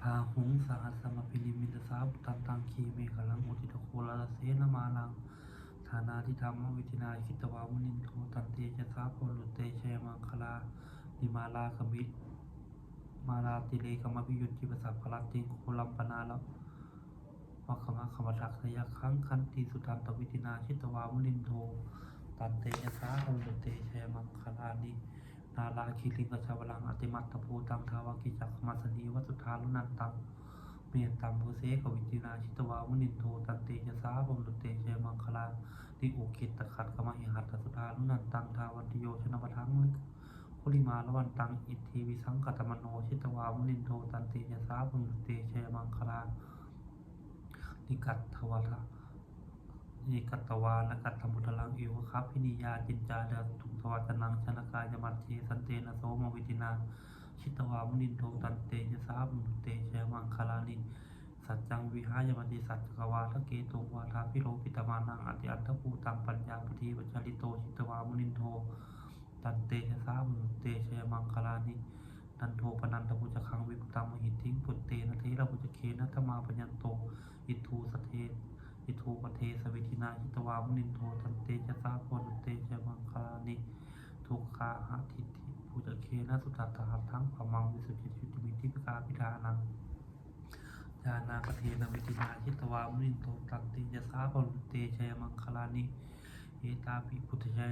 พาหุงสาหัสสมพิลิมิตสาบุตันตังคีเมฆลังอุทิตโคลาเสนมาลังฐานาทิธรรมวิธินาคิตวามุนินโทตันเตจะสาพลุเตเชมังคลานิมาลากมิมาลาติเลกมพิยุตจิปสัพพลาติงโคลัมปนาลวะขมะขมทักษยคังคันติสุทันตวิธินาชิตวามุนินโทตันเตจะสาพลุเตเชมังคลานิ นาลาคิลิงกชาวลังอติมัตตภูตังทาวากิจักมัสนีวัตุธาลุนันตังเมียนตัมภูเสกวิจินาชิตวามุนินโทตันเตยสาบมลุเตเชมังคลาติอุคิตตะขัดกมหิหัตตสุธาลุนันตังทาวันติโยชนปทังลิคุลิมาละวันตังอิทธิวิสังกตมโนชิตวามุนินโทตันเตยสาบมลุเตเชมังคลานิกัตถวั ฏนิกัตตวานะกัตถมุตลังเอวครับพินิยาจินจาเดทุกทวัจนังชนกายมัตเชสันเตนะโสมวิตินาชิตวามุนินโทตันเตยสาบุเตเชมังคลานิสัจจังวิหายมติสัจกวาทะเกตุวาทาพิโรปิตมานังอติอันทภูตังปัญญาปทีวัจริโตชิตวามุนินโทตันเตยสาบุเตเชมังคลานินันโทปนันตพุจคังวิปตังมหิทธิงปุตเตนะเทระพุจเคนะธรรมาปัญญโตอิทูส เทอิทูปเทสวิธินาหิตวามุนินโทตันเตชะสาโพนุเตชะมังคลานิทุกขาหะทิฏฐิภูจเคนะสุตตถาทั้งพมังวิสุทธิจุติมิทิพิกาพิธานังญาณาปเทนวิธินาหิตวามุนินโทตันเตชะสาโพนุเตชะมังคลานิเอตาปิพุทธชั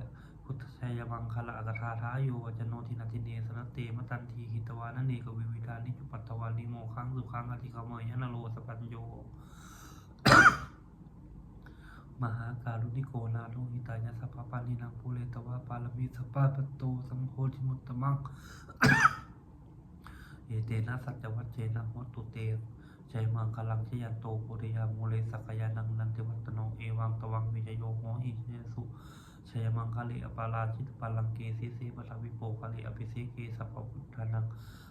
ยพุทธชัยมังคลาอักถาทายโยวจโนทินาทิเนสนเตมตันทีหิตวานเนกวิวิธานิจุปัตตวานิโมขังสุขังอธิกามยนโรสปัญโย มหาการุณิโกนาโลหิตายาสัพพานินังภูเรตวะปาลมิสัพพะปโตสัมโพธิมุตตมังเอเตนะสัจวัจเจนะโหตุเตชัยมังคลังชยันโตปุริยามูเลสักยานังนันติวัตโนเอวังตวังวิจโยโหหิเชสุชัยมังคเลอปาลาชิตปาลังเกสีเสปะทวิโปคเลอภิเสเกสัพพุทธานัง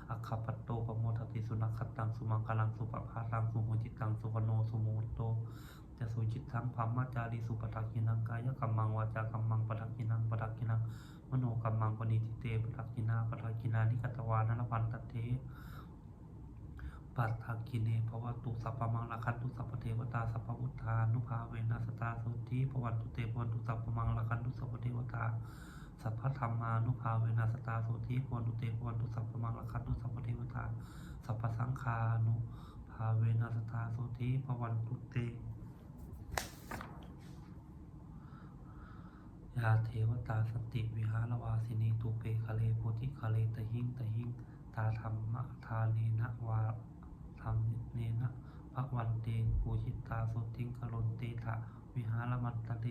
อัคคปัตโตปโมทติสุนัขตังสุมังคลังสุปภาตังสุโหจิตังสุวโนสุโมตโต จะสุจิตทังพรหมาจารีสุปทักขินังกายกัมมังวาจากัมมังปทักขินังปทักขินังมโนกัมมังปณิทิเตปทักขินาปทักขินานิกตวานนพันตเทปัตทักขิเนภวตุสัพพมังละคันตุสัพพเทวตาสัพพุทธานุภาเวนัสตาสุทีภวันตุเตภวันตุสัพพมังละคันตุสัพพเทวตาสัพพธรรมานุภาเวนัสตาสุทีภวันตุเตภวันตุสัพพมังละคันตุสัพพเทวตาสัพพสังฆานุภาเวนัสตาสุทีภวันตุเต ยาเทวตาสติวิหารวาสินีตุเปคะเลโพธิคะเลตหิงตหิงตาธรรมะทาเนนะวาธรรมเนนะภะวันเตปูชิตาสุติงกลนเตถะวิหารมันตะเด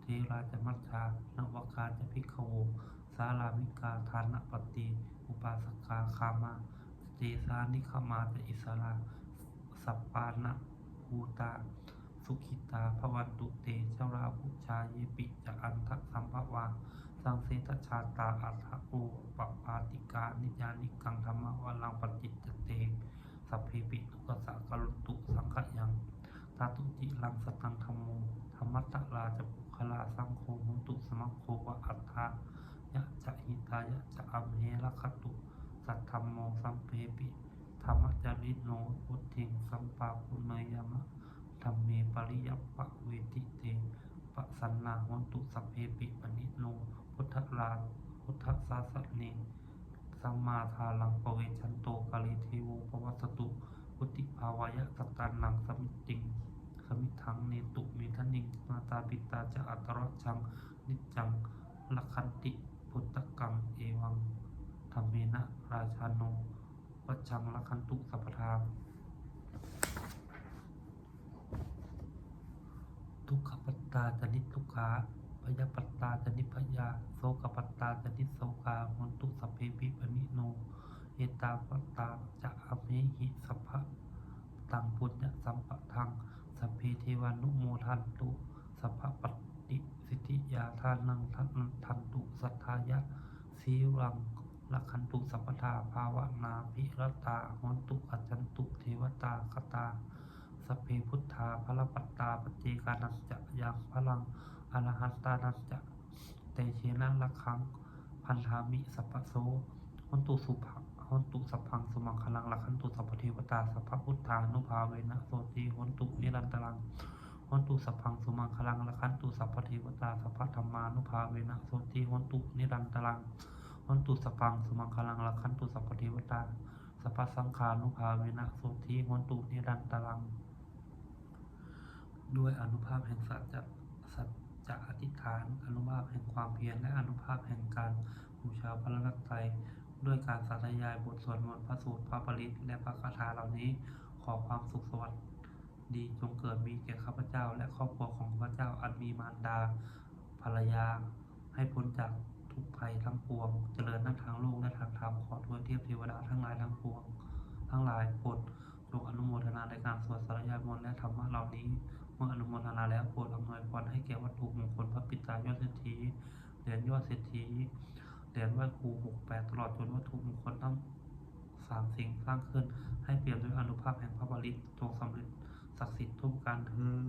เทราจมัจจานวกาจะพิกขโวสารามิกาทานปฏิอุปาสกาคามาเจสานิคมาจะอิสราสัปปานะภูตา สุขิตาภวันตุเตเจราภุชาเยปิจะอันทะสัมภวาสังเสตชาตาอัฏฐโอปปาติกานิยานิกังธรรมวัลังปจิจจเตสัพเพปิทุกสะกลุตุสังขยังตาตุจิลังสตังธรรมโมธรรมัตตราจะปุคลาสังโฆหุนตุสมัคโควะอัฏฐายะจะหิตายะจะอัมเหระคตุ สัทธรรมโมสัมเพปิธรรมจาริโนพุทธิงสัมปาปุเนยมะ ธ รรมเมปริยปะเวติเตปะสันนาหนตุสัพเพปิปนิโนพุทธลาพุทธสาสะเนสัมมาทาลังปเวชันโตกาเลเทโวปวัสตุพุทธิภาวายะสตานังสมิติงสมิทังเนตุเมทนิงมาตาปิตาจะอัตรชังนิจจังลักขันติพุทธกังเอวังธรรมเมนะราชาโนวัชังลักขันตุสัพพทา ทุกขปัตตาจนิทุกขาพยาปัตตาจนิพยาโสกปัตตาจนิโสกาหนตุสัพเพปิปนิโนเอตาปัตตาจะอเมหิสัพพะตังปุญญสัมปะทังสัพเพเทวานุโมทันตุสัพพปฏิสิทธิยาทานังทันทันตุสัทธายะสีรังลักขันตุสัพพทาภาวนาภิรตาหนตุอัจจันตุเทวตาคตา สัพเพพุทธาพระปัตตาปเจกานัสจะยังพลังอรหันตานัสจะเตเชนะละคังพันธามิสัพพโสวันตุสุภะหนตุสัพพังสุมังคลังลักขันตุสัพพเทวตาสัพพพุทธานุภาเวนะโสติหนตุนิรันตรังหนตุสัพพังสุมังคลังลักขันตุสัพพเทวตาสัพพธรรมานุภาเวนะโสติหนตุนิรันตรังหนตุสัพพังสุมังคลังลักขันตุสัพพเทวตาสัพพสังฆานุภาเวนะโสติหนตุนิรันตรัง ด้วยอนุภาพแห่งสัจจะสัจจะอธิษฐาน อนุภาพแห่งความเพียรและอนุภาพแห่งการบูชาพระรัตนตรัยด้วยการสาธยายบทสวดมนต์พระสูตรพระปริตและพระคาถาเหล่านี้ขอความสุขสวัสดีจงเกิดมีแก่ข้าพเจ้า และครอบครัวของข้าพเจ้าอันมีมารดาภรรยา ให้พ้นจากทุกภัยทั้งปวง เจริญทั้งทางโลกและทางธรรมขอทวยเทพเทวดาทั้งหลายทั้งปวง ทั้งหลายโปรดจงอนุโมทนาในการสวดสารยายมนต์และธรรมะเหล่านี้ เมื่ออนุโมทนาแล้วโปรดอำนวยพรให้แก่วัตถุมงคลพระปิตายอดเศรษฐีเหรียญยอดเศรษฐีเหรียญไหว้ครูหกแปดตลอดจนวัตถุมงคลทั้งสามสิ่งสร้างขึ้นให้เปลี่ยนด้วยอนุภาพแห่งพระบริตรจงสำเร็จศักดิ์สิทธิ์ทุกการเทิน